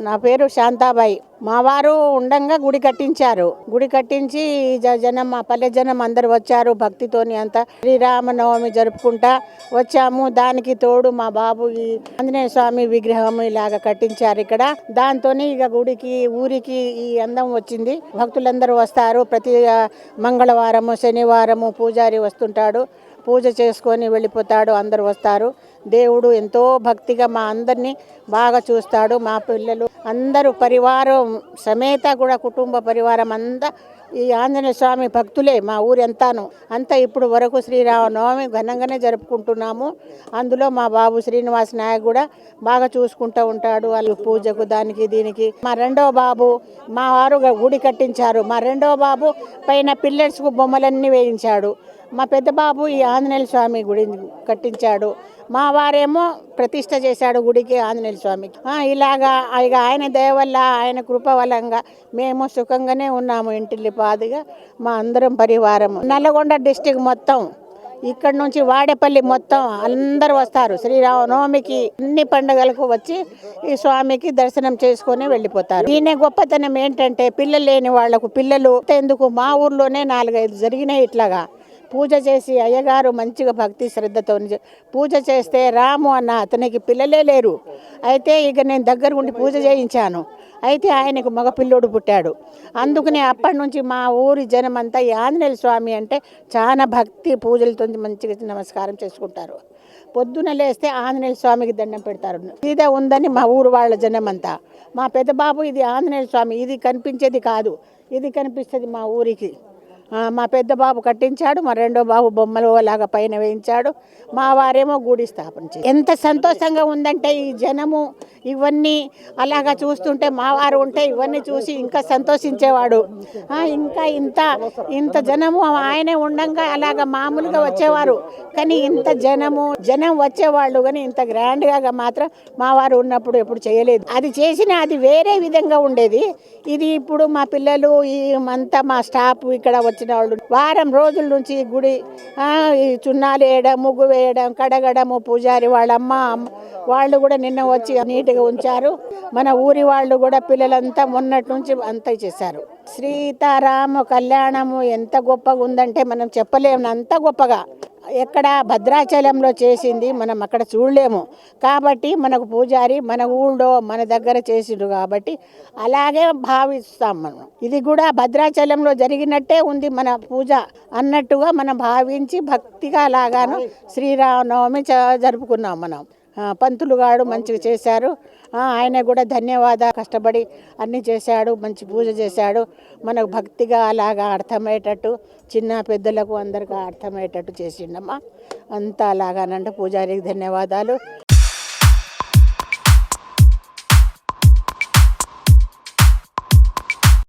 నా పేరు శాంతాబాయి. మా వారు ఉండంగా గుడి కట్టించారు. గుడి కట్టించి జ- జనం మా పల్లె జనం అందరు వచ్చారు భక్తితోని అంతా. శ్రీరామనవమి జరుపుకుంటా వచ్చాము. దానికి తోడు మా బాబు ఈ ఆంజనేయ స్వామి విగ్రహం ఇలాగ కట్టించారు ఇక్కడ. దాంతో ఇక గుడికి ఊరికి ఈ అందం వచ్చింది. భక్తులందరూ వస్తారు. ప్రతి మంగళవారము శనివారము పూజారి వస్తుంటాడు. పూజ చేసుకొని వెళ్ళిపోతాడు అందరు వస్తారు. దేవుడు ఎంతో భక్తిగా మా అందరినీ బాగా చూస్తాడు మా పిల్లలు అందరూ పరివారం సమేత కూడా కుటుంబ పరివారం అంతా ఈ ఆంజనేయ స్వామి భక్తులే మా ఊరంతాను. అంతా ఇప్పుడు వరకు శ్రీరామనవమి ఘనంగానే జరుపుకుంటున్నాము. అందులో మా బాబు శ్రీనివాస్ నాయక్ కూడా బాగా చూసుకుంటూ ఉంటాడు. వాళ్ళు పూజకు దానికి దీనికి. మా రెండో బాబు మా వారు గుడి కట్టించారు. మా రెండో బాబు పైన పిల్లర్స్కు బొమ్మలన్నీ వేయించాడు. మా పెద్ద బాబు ఈ ఆంజనేయ స్వామి గుడి కట్టించాడు. మా వారేమో ప్రతిష్ట చేశాడు గుడికి ఆంజనేయ స్వామికి. ఇలాగా ఇక ఆయన దయ వల్ల ఆయన కృప వలంగా మేము సుఖంగానే ఉన్నాము ఇంటిల్లి పాదిగా. మా అందరం పరివారము నల్లగొండ డిస్టిక్ మొత్తం ఇక్కడ నుంచి వాడేపల్లి మొత్తం అందరూ వస్తారు. శ్రీరామనవమికి అన్ని పండుగలకు వచ్చి ఈ స్వామికి దర్శనం చేసుకొని వెళ్ళిపోతారు. దీని గొప్పతనం ఏంటంటే పిల్లలు లేని వాళ్ళకు పిల్లలు ఎందుకు మా ఊర్లోనే నాలుగైదు జరిగినాయి ఇట్లాగా. పూజ చేసి అయ్యగారు మంచిగా భక్తి శ్రద్ధతో పూజ చేస్తే రాము అన్న అతనికి పిల్లలే లేరు. అయితే ఇక నేను దగ్గర ఉండి పూజ చేయించాను. అయితే ఆయనకు మగ పిల్లోడు పుట్టాడు. అందుకనే అప్పటి నుంచి మా ఊరి జనమంతా ఈ ఆంజనేయ స్వామి అంటే చాలా భక్తి పూజలతో మంచిగా నమస్కారం చేసుకుంటారు. పొద్దున లేస్తే ఆంజనేయ స్వామికి దండం పెడతారు. ఇదే ఉందని మా ఊరు వాళ్ళ జనమంతా. మా పెద్దబాబు ఇది ఆంజనేయ స్వామి ఇది కనిపించేది కాదు. ఇది కనిపిస్తుంది మా ఊరికి. మా పెద్ద బాబు కట్టించాడు మా రెండో బాబు బొమ్మలు లాగా పైన వేయించాడు. మా వారేమో గుడి స్థాపన చేసి ఎంత సంతోషంగా ఉందంటే ఈ జనము ఇవన్నీ అలాగా చూస్తుంటే మావారు ఉంటే ఇవన్నీ చూసి ఇంకా సంతోషించేవాడు. ఇంకా ఇంత ఇంత జనము ఆయనే ఉండంగా అలాగా మామూలుగా వచ్చేవారు. కానీ ఇంత జనము జనం వచ్చేవాళ్ళు కానీ ఇంత గ్రాండ్గా మాత్రం మావారు ఉన్నప్పుడు ఎప్పుడు చేయలేదు. అది చేసిన అది వేరే విధంగా ఉండేది. ఇది ఇప్పుడు మా పిల్లలు ఈ అంతా మా స్టాఫ్ ఇక్కడ వచ్చిన వాళ్ళు వారం రోజుల నుంచి గుడి ఈ చున్నాలు వేయడం ముగ్గు వేయడం కడగడము పూజారి వాళ్ళమ్మ వాళ్ళు కూడా నిన్న వచ్చి నీట్గా ఉంచారు. మన ఊరి వాళ్ళు కూడా పిల్లలంతా మొన్నటి నుంచి అంతా చేశారు. సీతారామ కళ్యాణము ఎంత గొప్పగా ఉందంటే మనం చెప్పలేము. అంత గొప్పగా. ఎక్కడ భద్రాచలంలో చేసింది మనం అక్కడ చూడలేము. కాబట్టి మనకు పూజారి మన ఊళ్ళో మన దగ్గర చేసిండు కాబట్టి అలాగే భావిస్తాం మనం. ఇది కూడా భద్రాచలంలో జరిగినట్టే ఉంది మన పూజ అన్నట్టుగా మనం భావించి భక్తిగా అలాగాను శ్రీరామనవమి చ- జరుపుకున్నాం మనం. పంతులు గారు మంచిగా చేశారు. ఆయన కూడా ధన్యవాద కష్టపడి అన్నీ చేశాడు మంచి పూజ చేశాడు. మనకు భక్తిగా అలాగా అర్థమయ్యేటట్టు చిన్న పెద్దలకు అందరికీ అర్థమయ్యేటట్టు చేసిండమ్మా. అంతా అలాగానంటే పూజారికి ధన్యవాదాలు.